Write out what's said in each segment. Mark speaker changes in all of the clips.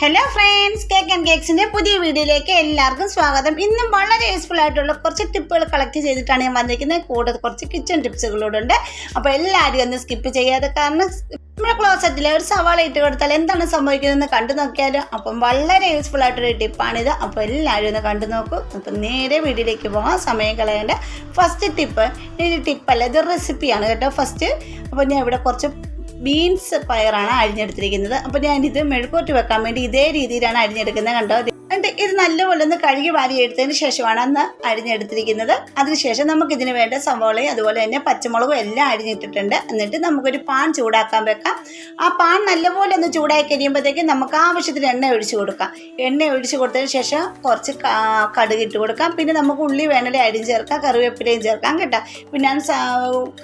Speaker 1: Hello friends cake and കേക്സിന്റെ പുതിയ വീഡിയോയിലേക്ക് എല്ലാവർക്കും സ്വാഗതം. ഇന്നും വളരെ യൂസ്ഫുൾ ആയിട്ടുള്ള കുറച്ച് ടിപ്പുകൾ കളക്ട് ചെയ്തിട്ടാണ് ഞാൻ വന്നിരിക്കുന്നത്. കൂടെ കുറച്ച് കിച്ചൺ ടിപ്സുകളോടുണ്ട് അപ്പോൾ എല്ലാവരും ഒന്ന് സ്കിപ്പ് ചെയ്യാതെ കാരണം നമ്മുടെ ക്ലോസറ്റിലെ ഒരു സവാള ഇട്ട് കൊടുത്താൽ എന്താണ് സംഭവിക്കുന്നതെന്ന് കണ്ടു നോക്കിയാലും. അപ്പം വളരെ യൂസ്ഫുൾ ആയിട്ടൊരു ടിപ്പാണിത് അപ്പോൾ എല്ലാവരും ഒന്ന് കണ്ടു നോക്കൂ. അപ്പം നേരെ വീഡിയോയിലേക്ക് പോകാം. സമയം കളയേണ്ട ഫസ്റ്റ് ടിപ്പ് ഇത് ടിപ്പല്ല ഇത് റെസിപ്പിയാണ് കേട്ടോ ഫസ്റ്റ് അപ്പോൾ ഞാൻ ഇവിടെ കുറച്ച് ബീൻസ് പയറാണ് അരിഞ്ഞെടുത്തിരിക്കുന്നത്. അപ്പോൾ ഞാനിത് മെഴുക്കോട്ട് വെക്കാൻ വേണ്ടി ഇതേ രീതിയിലാണ് അരിഞ്ഞെടുക്കുന്നത് കണ്ടോ? എന്നിട്ട് ഇത് നല്ലപോലെ ഒന്ന് കഴുകി വാരി എടുത്തതിന് ശേഷമാണ് അന്ന് അരിഞ്ഞെടുത്തിരിക്കുന്നത്. അതിനുശേഷം നമുക്ക് ഇതിന് വേണ്ട സവോളയും അതുപോലെ തന്നെ പച്ചമുളകും എല്ലാം അരിഞ്ഞിട്ടിട്ടുണ്ട്. എന്നിട്ട് നമുക്കൊരു പാൻ ചൂടാക്കാൻ വെക്കാം. ആ പാൻ നല്ലപോലെ ഒന്ന് ചൂടായി കഴിയുമ്പോഴത്തേക്കും നമുക്ക് ആവശ്യത്തിന് എണ്ണ ഒഴിച്ചു കൊടുക്കാം. എണ്ണ ഒഴിച്ചു കൊടുത്തതിന് ശേഷം കുറച്ച് കടുക് ഇട്ട് കൊടുക്കാം. പിന്നെ നമുക്ക് ഉള്ളി വേണേലും അരിഞ്ഞ് ചേർക്കാം കറിവേപ്പിലയും ചേർക്കാം കേട്ടോ. പിന്നെ ഞാൻ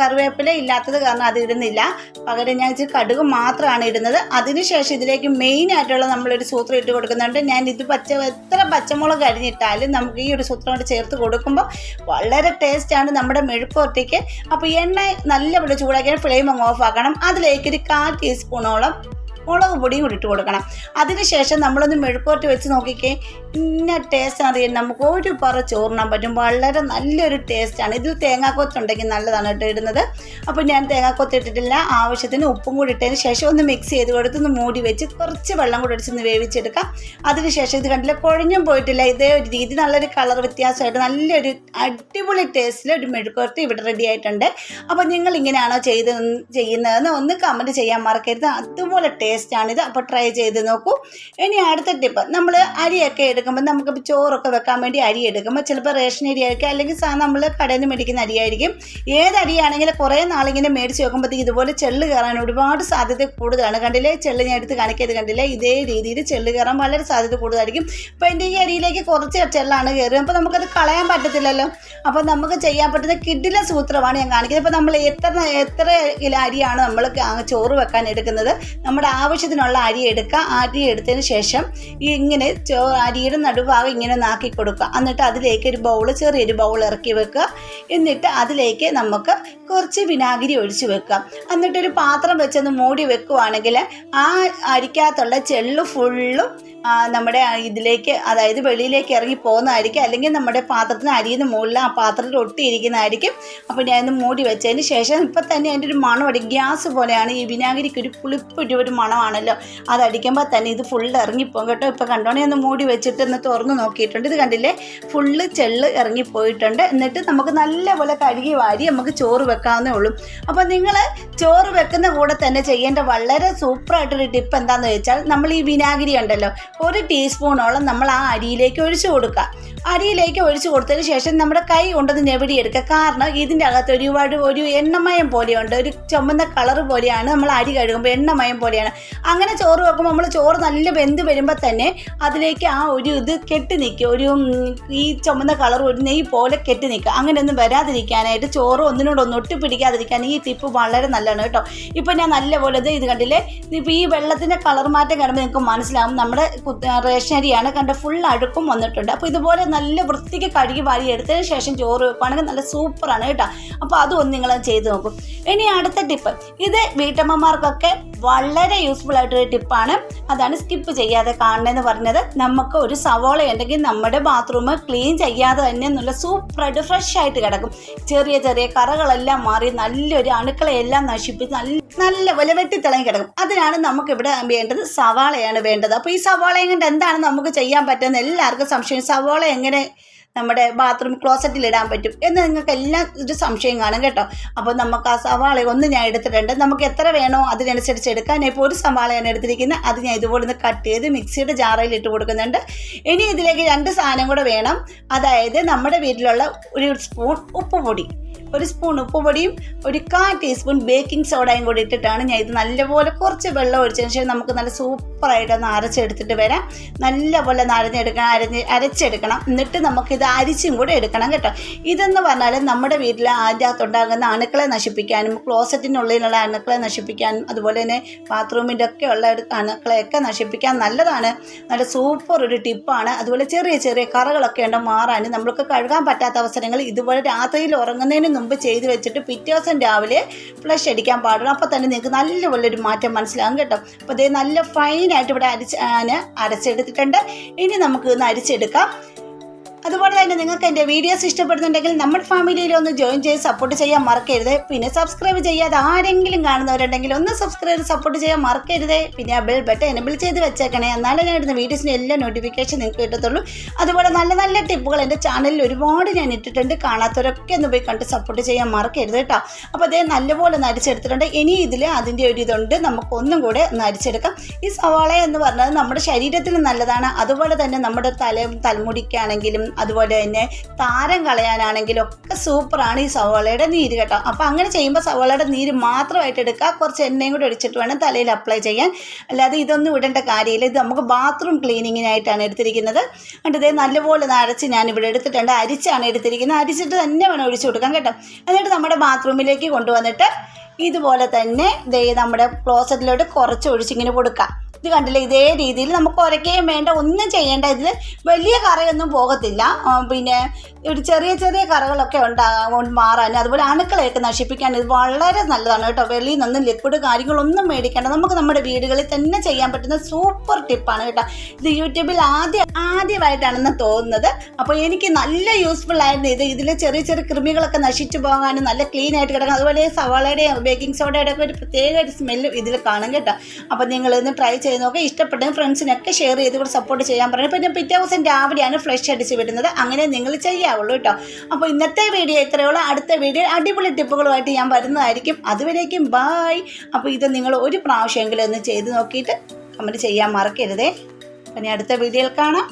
Speaker 1: കറിവേപ്പില ഇല്ലാത്തത് കാരണം അത് ഇടുന്നില്ല. പകരം ഞാൻ ഇച്ചിരി കടുക് മാത്രമാണ് ഇടുന്നത്. അതിനുശേഷം ഇതിലേക്ക് മെയിൻ ആയിട്ടുള്ള നമ്മളൊരു സൂത്രം ഇട്ട് കൊടുക്കുന്നുണ്ട്. ഞാൻ ഇത് പച്ച എത്ര പച്ചമുളക് അരിഞ്ഞിട്ടാലും നമുക്ക് ഈ ഒരു സൂത്രം കൊണ്ട് ചേർത്ത് കൊടുക്കുമ്പോൾ വളരെ ടേസ്റ്റാണ് നമ്മുടെ മെഴുക്കുവരട്ടിക്ക് അപ്പോൾ എണ്ണ നല്ലപോലെ ചൂടാക്കിയാൽ ഫ്ലെയിം അങ്ങ് ഓഫ് ആക്കണം. അതിലേക്ക് കാൽ ടീസ്പൂണോളം മുളക് പൊടിയും കൂടി ഇട്ട് കൊടുക്കണം. അതിനുശേഷം നമ്മളൊന്ന് മെഴുക്കോട്ട് വെച്ച് നോക്കിക്കേ. ഇന്ന ടേസ്റ്റ് അറിയാൻ നമുക്ക് ഒരു പറ ചോറിനാൻ പറ്റും. വളരെ നല്ലൊരു ടേസ്റ്റാണ് ഇതിൽ തേങ്ങാക്കൊത്തുണ്ടെങ്കിൽ നല്ലതാണ് കേട്ടോ ഇടുന്നത്. അപ്പോൾ ഞാൻ തേങ്ങാക്കൊത്ത് ഇട്ടിട്ടില്ല. ആവശ്യത്തിന് ഉപ്പും കൂടി ഇട്ടതിന് ശേഷം ഒന്ന് മിക്സ് ചെയ്ത് കൊടുത്ത് ഒന്ന് മൂടി വെച്ച് കുറച്ച് വെള്ളം കൂടി അടിച്ചൊന്ന് വേവിച്ചെടുക്കാം. അതിനുശേഷം ഇത് കണ്ടില്ല? കുഴഞ്ഞും പോയിട്ടില്ല. ഇതേ ഒരു രീതി. നല്ലൊരു കളർ വ്യത്യാസമായിട്ട് നല്ലൊരു അടിപൊളി ടേസ്റ്റിൽ ഒരു മെഴുക്കുവരട്ടി ഇവിടെ റെഡി ആയിട്ടുണ്ട്. അപ്പോൾ നിങ്ങൾ ഇങ്ങനെയാണോ ചെയ്ത് ചെയ്യുന്നതെന്ന് ഒന്ന് കമന്റ് ചെയ്യാൻ മറക്കരുത്. അതുപോലെ ടേസ്റ്റാണിത് അപ്പോൾ ട്രൈ ചെയ്ത് നോക്കൂ. ഇനി അടുത്ത ടിപ്പ് നമ്മൾ അരിയൊക്കെ എടുക്കുമ്പോൾ നമുക്ക് ചോറൊക്കെ വെക്കാൻ വേണ്ടി അരി എടുക്കുമ്പോൾ ചിലപ്പോൾ റേഷൻ അരി ആയിരിക്കും അല്ലെങ്കിൽ നമ്മൾ കടയിൽ നിന്ന് മേടിക്കുന്ന അരിയായിരിക്കും ഏത് അരിയാണെങ്കിലും കുറേ നാളിങ്ങനെ മേടിച്ച് വെക്കുമ്പോഴത്തേക്ക് ഇതുപോലെ ചെള്ള് കയറാൻ ഒരുപാട് സാധ്യത കൂടുതലാണ്. കണ്ടില്ലേ? ചെള്ള് ഞാൻ എടുത്ത് കാണിക്കത് കണ്ടില്ലേ? ഇതേ രീതിയിൽ ചെള്ള് കയറാൻ വളരെ സാധ്യത കൂടുതലായിരിക്കും. അപ്പോൾ എന്റെ ഈ അരിയിലേക്ക് കുറച്ച് ചെള്ളാണ് കയറുക. അപ്പോൾ നമുക്കത് കളയാൻ പറ്റത്തില്ലല്ലോ. അപ്പോൾ നമുക്ക് ചെയ്യാൻ പറ്റുന്ന കിഡിലെ സൂത്രമാണ് ഞാൻ കാണിക്കുന്നത്. ഇപ്പോൾ നമ്മൾ എത്ര എത്ര കിലോ അരിയാണ് നമ്മൾ ചോറ് വെക്കാൻ എടുക്കുന്നത്? നമ്മുടെ ആവശ്യത്തിനുള്ള അരി എടുക്കുക. അരി എടുത്തതിന് ശേഷം ഇങ്ങനെ അരിയുടെ നടുഭാഗം ഇങ്ങനെ നാക്കി കൊടുക്കുക. എന്നിട്ട് അതിലേക്ക് ഒരു ബൗൾ ചെറിയൊരു ബൗൾ ഇറക്കി വെക്കുക. എന്നിട്ട് അതിലേക്ക് നമുക്ക് കുറച്ച് വിനാഗിരി ഒഴിച്ച് വെക്കുക. എന്നിട്ടൊരു പാത്രം വെച്ചൊന്ന് മൂടി വെക്കുവാണെങ്കിൽ ആ അരിക്കകത്തുള്ള ചെള്ള് ഫുള്ളും നമ്മുടെ ഇതിലേക്ക് അതായത് വെളിയിലേക്ക് ഇറങ്ങി പോകുന്നതായിരിക്കും. അല്ലെങ്കിൽ നമ്മുടെ പാത്രത്തിന് അരിയുന്ന മുകളിൽ ആ പാത്രത്തിൽ ഒട്ടിയിരിക്കുന്നതായിരിക്കും. അപ്പോൾ ഞാനൊന്ന് മൂടി വെച്ചതിന് ശേഷം ഇപ്പം തന്നെ അതിന്റെ ഒരു മണം അടി ഗ്യാസ് പോലെയാണ്. ഈ വിനാഗിരിക്ക് ഒരു പുളിപ്പൊരു ഒരു മണമാണല്ലോ. അതടിക്കുമ്പോൾ തന്നെ ഇത് ഫുള്ള് ഇറങ്ങിപ്പോകും കേട്ടോ. ഇപ്പോൾ കണ്ടോണേ ഒന്ന് മൂടി വെച്ചിട്ട് ഒന്ന് തുറന്ന് നോക്കിയിട്ടുണ്ട്. ഇത് കണ്ടില്ലേ? ഫുള്ള് ചെള്ള് ഇറങ്ങിപ്പോയിട്ടുണ്ട്. എന്നിട്ട് നമുക്ക് നല്ലപോലെ കഴുകി വാരി നമുക്ക് ചോറ് വെക്കാവുന്നേ ഉള്ളൂ. അപ്പോൾ നിങ്ങൾ ചോറ് വെക്കുന്ന കൂടെ തന്നെ ചെയ്യേണ്ട വളരെ സൂപ്പറായിട്ടൊരു ടിപ്പ് എന്താണെന്ന് വെച്ചാൽ നമ്മൾ ഈ വിനാഗിരി ഉണ്ടല്ലോ. ഒരു ടീസ്പൂണോളം നമ്മൾ ആ അരിയിലേക്ക് ഒഴിച്ചു കൊടുക്കുക. അരിയിലേക്ക് ഒഴിച്ചു കൊടുത്തതിന് ശേഷം നമ്മുടെ കൈ കൊണ്ടൊന്ന് ഞെവിടിയെടുക്കുക കാരണം ഇതിന്റെ അകത്ത് ഒരുപാട് ഒരു എണ്ണമയം പോലെയുണ്ട്. ഒരു ചുമന്ന കളർ പോലെയാണ് നമ്മൾ അരി കഴുകുമ്പോൾ എണ്ണമയം പോലെയാണ്. അങ്ങനെ ചോറ് വെക്കുമ്പോൾ നമ്മൾ ചോറ് നല്ല വെന്ത് വരുമ്പോൾ തന്നെ അതിലേക്ക് ആ ഒരു ഇത് കെട്ടി നിൽക്കുക. ഒരു ഈ ചുമന്ന കളർ ഒരു നെയ് പോലെ കെട്ടി നിൽക്കുക. അങ്ങനെയൊന്നും വരാതിരിക്കാനായിട്ട് ചോറ് ഒന്നിനോടൊന്ന് ഒട്ടി പിടിക്കാതിരിക്കാൻ ഈ ടിപ്പ് വളരെ നല്ലതാണ് കേട്ടോ. ഇപ്പം ഞാൻ നല്ലപോലെ ഇത് ഇത് കണ്ടില്ലേ? ഇപ്പോൾ ഈ വെള്ളത്തിന്റെ കളർ മാറ്റം കാണുമ്പോൾ നിങ്ങൾക്ക് മനസ്സിലാവും. നമ്മുടെ റേഷൻ അരിയാണ് കണ്ട ഫുൾ അഴുക്കും വന്നിട്ടുണ്ട്. അപ്പോൾ ഇതുപോലെ നല്ല വൃത്തിക്ക് കഴുകി വാരി എടുത്തതിന് ശേഷം ചോറ് വെക്കുകയാണെങ്കിൽ നല്ല സൂപ്പറാണ് കേട്ടോ. അപ്പോൾ അതും നിങ്ങൾ ചെയ്ത് നോക്കും. ഇനി അടുത്ത ടിപ്പ് ഇത് വീട്ടമ്മമാർക്കൊക്കെ വളരെ യൂസ്ഫുൾ ആയിട്ടൊരു ടിപ്പാണ് അതാണ് സ്കിപ്പ് ചെയ്യാതെ കാണണമെന്ന് പറഞ്ഞത്. നമുക്ക് ഒരു സവോള ഉണ്ടെങ്കിൽ നമ്മുടെ ബാത്റൂം ക്ലീൻ ചെയ്യാതെ തന്നെ നല്ല സൂപ്പറായിട്ട് ഫ്രഷ് ആയിട്ട് കിടക്കും. ചെറിയ ചെറിയ കറകളെല്ലാം മാറി നല്ലൊരു അണുക്കളെല്ലാം നശിപ്പിച്ച് നല്ല നല്ലപോലെ വെട്ടിത്തിളങ്ങി കിടക്കും. അതിനാണ് നമുക്ക് ഇവിടെ വേണ്ടത് സവാളയാണ് വേണ്ടത്. അപ്പോൾ ഈ സവാളയും കൊണ്ട് എന്താണ് നമുക്ക് ചെയ്യാൻ പറ്റുന്നത്? എല്ലാവർക്കും സംശയം. സവാള എങ്ങനെ നമ്മുടെ ബാത്റൂം ക്ലോസറ്റിൽ ഇടാൻ പറ്റും? എന്ന് നിങ്ങൾക്ക് എല്ലാം ഒരു സംശയം കാണും കേട്ടോ. അപ്പോൾ നമുക്ക് ആ സവാള ഒന്ന് ഞാൻ എടുത്തിട്ടുണ്ട്. നമുക്ക് എത്ര വേണോ അതിനനുസരിച്ച് എടുക്കാൻ. ഇപ്പോൾ ഒരു സവാളയാണ് എടുത്തിരിക്കുന്നത്. അത് ഞാൻ ഇതുപോലെ ഒന്ന് കട്ട് ചെയ്ത് മിക്സിയുടെ ജാറയിൽ ഇട്ട് കൊടുക്കുന്നുണ്ട്. ഇനി ഇതിലേക്ക് രണ്ട് സാധനം കൂടെ വേണം. അതായത് നമ്മുടെ വീട്ടിലുള്ള ഒരു സ്പൂൺ ഉപ്പുപൊടി. ഒരു സ്പൂൺ ഉപ്പുപൊടിയും ഒരു കാ ടീസ്പൂൺ ബേക്കിംഗ് സോഡയും കൂടി ഇട്ടിട്ടാണ് ഞാൻ ഇത് നല്ലപോലെ കുറച്ച് വെള്ളം ഒഴിച്ചതിന് ശേഷം നമുക്ക് നല്ല സൂപ്പറായിട്ട് ഒന്ന് അരച്ചെടുത്തിട്ട് വരാം. നല്ലപോലെ നരഞ്ഞെടുക്കണം അരഞ്ഞ് അരച്ചെടുക്കണം. എന്നിട്ട് നമുക്കിത് അരിച്ചും കൂടെ എടുക്കണം കേട്ടോ. ഇതെന്ന് പറഞ്ഞാൽ നമ്മുടെ വീട്ടിൽ അതിന്റെ അകത്തുണ്ടാകുന്ന അണുക്കളെ നശിപ്പിക്കാനും ക്ലോസറ്റിനുള്ളിലുള്ള അണുക്കളെ നശിപ്പിക്കാനും അതുപോലെ തന്നെ ബാത്റൂമിന്റെ ഒക്കെ ഉള്ള അണുക്കളെയൊക്കെ നശിപ്പിക്കാൻ നല്ലതാണ്. നല്ല സൂപ്പർ ഒരു ടിപ്പാണ് അതുപോലെ ചെറിയ ചെറിയ കറകളൊക്കെ ഉണ്ട് മാറാനും നമ്മൾക്ക് കഴുകാൻ പറ്റാത്ത അവസരങ്ങൾ ഇതുപോലെ രാത്രിയിൽ ഉറങ്ങുന്നതിന് മുമ്പ് ചെയ്ത് വെച്ചിട്ട് പിറ്റേ ദിവസം രാവിലെ ഫ്ലഷ് അടിക്കാൻ പാടുള്ളൂ. അപ്പോൾ തന്നെ നിങ്ങൾക്ക് നല്ലപോലെ ഒരു മാറ്റം മനസ്സിലാകും കേട്ടോ. അപ്പോൾ ഇതേ നല്ല ഫൈനായിട്ട് ഇവിടെ അരിച്ച് അരച്ചെടുത്തിട്ടുണ്ട്. ഇനി നമുക്ക് ഇന്ന് അരിച്ചെടുക്കാം. അതുപോലെ തന്നെ നിങ്ങൾക്ക് എന്റെ വീഡിയോസ് ഇഷ്ടപ്പെടുന്നുണ്ടെങ്കിൽ നമ്മുടെ ഫാമിലിയിൽ ഒന്ന് ജോയിൻ ചെയ്ത് സപ്പോർട്ട് ചെയ്യാൻ മറക്കരുത്. പിന്നെ സബ്സ്ക്രൈബ് ചെയ്യാതെ ആരെങ്കിലും കാണുന്നവരുണ്ടെങ്കിൽ ഒന്ന് സബ്സ്ക്രൈബ് സപ്പോർട്ട് ചെയ്യാൻ മറക്കരുത്. പിന്നെ ആ ബെൽ ബട്ടൺ എനബിൾ ചെയ്ത് വെച്ചേക്കണേ. എന്നാലേ ഞാൻ ഇടുന്ന വീഡിയോസിന് എല്ലാ നോട്ടിഫിക്കേഷൻ നിങ്ങൾക്ക് കിട്ടത്തുള്ളൂ. അതുപോലെ നല്ല നല്ല ടിപ്പുകൾ എന്റെ ചാനലിൽ ഒരുപാട് ഞാൻ ഇട്ടിട്ടുണ്ട്. കാണാത്തവരൊക്കെ ഒന്ന് പോയി കണ്ട് സപ്പോർട്ട് ചെയ്യാൻ മറക്കരുത് കേട്ടോ. അപ്പോൾ അതേ നല്ലപോലെ ഒന്ന് അരിച്ചെടുത്തിട്ടുണ്ട് ഇനി ഇതിൽ അതിന്റെ ഒരു ഇതുണ്ട്. നമുക്ക് ഒന്നും കൂടെ ഒന്ന് അരിച്ചെടുക്കാം ഈ സവാള എന്ന് പറഞ്ഞത് നമ്മുടെ ശരീരത്തിന് നല്ലതാണ്. അതുപോലെ തന്നെ നമ്മുടെ തല തലമുടിക്കാണെങ്കിലും അതുപോലെ തന്നെ താരം കളയാനാണെങ്കിലും ഒക്കെ സൂപ്പറാണ് ഈ സവോളയുടെ നീര് കേട്ടോ. അപ്പോൾ അങ്ങനെ ചെയ്യുമ്പോൾ സവോളയുടെ നീര് മാത്രമായിട്ട് എടുക്കുക. കുറച്ച് എണ്ണയും കൂടി ഒഴിച്ചിട്ട് വേണം തലയിൽ അപ്ലൈ ചെയ്യാൻ. അല്ലാതെ ഇതൊന്നും ഇടേണ്ട കാര്യമില്ല. ഇത് നമുക്ക് ബാത്റൂം ക്ലീനിങ്ങിനായിട്ടാണ് എടുത്തിരിക്കുന്നത്. എന്നിട്ട് നല്ലപോലെ നരച്ച് ഞാൻ ഇവിടെ എടുത്തിട്ടുണ്ട്. അരിച്ചാണ് എടുത്തിരിക്കുന്നത്. അരിച്ചിട്ട് തന്നെ വേണം ഒഴിച്ചു കൊടുക്കാൻ കേട്ടോ. എന്നിട്ട് നമ്മുടെ ബാത്റൂമിലേക്ക് കൊണ്ടുവന്നിട്ട് ഇതുപോലെ തന്നെ ദേ നമ്മുടെ ക്ലോസറ്റിലോട്ട് കുറച്ച് ഒഴിച്ചിങ്ങനെ കൊടുക്കാം ഇത് കണ്ടില്ലേ? ഇതേ രീതിയിൽ നമുക്ക് ഉരയ്ക്കുകയും വേണ്ട ഒന്നും ചെയ്യേണ്ട. ഇതിൽ വലിയ കറയൊന്നും പോകത്തില്ല. പിന്നെ ഒരു ചെറിയ ചെറിയ കറകളൊക്കെ ഉണ്ടാകും മാറാൻ അതുപോലെ അണുക്കളെയൊക്കെ നശിപ്പിക്കാൻ ഇത് വളരെ നല്ലതാണ് കേട്ടോ. വെളിയിൽ നിന്നും ലിക്വിഡ് കാര്യങ്ങളൊന്നും മേടിക്കേണ്ട. നമുക്ക് നമ്മുടെ വീടുകളിൽ തന്നെ ചെയ്യാൻ പറ്റുന്ന സൂപ്പർ ടിപ്പാണ് കേട്ടോ. ഇത് യൂട്യൂബിൽ ആദ്യം ആദ്യമായിട്ടാണെന്ന് തോന്നുന്നത്. അപ്പോൾ എനിക്ക് നല്ല യൂസ്ഫുൾ ആയിരുന്നു ഇത്. ഇതിൽ ചെറിയ ചെറിയ കൃമികളൊക്കെ നശിച്ചു പോകാനും നല്ല ക്ലീൻ ആയിട്ട് കിടക്കും അതുപോലെ സവാളയുടെയും ബേക്കിംഗ് സോഡയുടെ ഒക്കെ ഒരു പ്രത്യേക ഒരു സ്മെല്ലും ഇതിൽ കാണും കേട്ടോ. അപ്പോൾ നിങ്ങൾ ഇന്ന് ട്രൈ ചെയ്ത് നോക്കുക ഇഷ്ടപ്പെട്ടെങ്കിൽ ഫ്രണ്ട്സിനൊക്കെ ഷെയർ ചെയ്ത് കൂടെ സപ്പോർട്ട് ചെയ്യാൻ പറയണം. പിന്നെ പിറ്റേ ദിവസം രാവിലെയാണ് ഫ്ലഷ് അടിച്ച് വിടുന്നത്. അങ്ങനെ നിങ്ങൾ ചെയ്യാവുള്ളൂ കേട്ടോ. അപ്പോൾ ഇന്നത്തെ വീഡിയോ ഇത്രയുള്ള അടുത്ത വീഡിയോ അടിപൊളി ടിപ്പുകളുമായിട്ട് ഞാൻ വരുന്നതായിരിക്കും. അതുവരേക്കും ബായ് അപ്പോൾ ഇത് നിങ്ങൾ ഒരു പ്രാവശ്യമെങ്കിലും ഒന്ന് ചെയ്ത് നോക്കിയിട്ട് കമന്റ് ചെയ്യാൻ മറക്കരുതേ. പിന്നെ അടുത്ത വീഡിയോയിൽ കാണാം.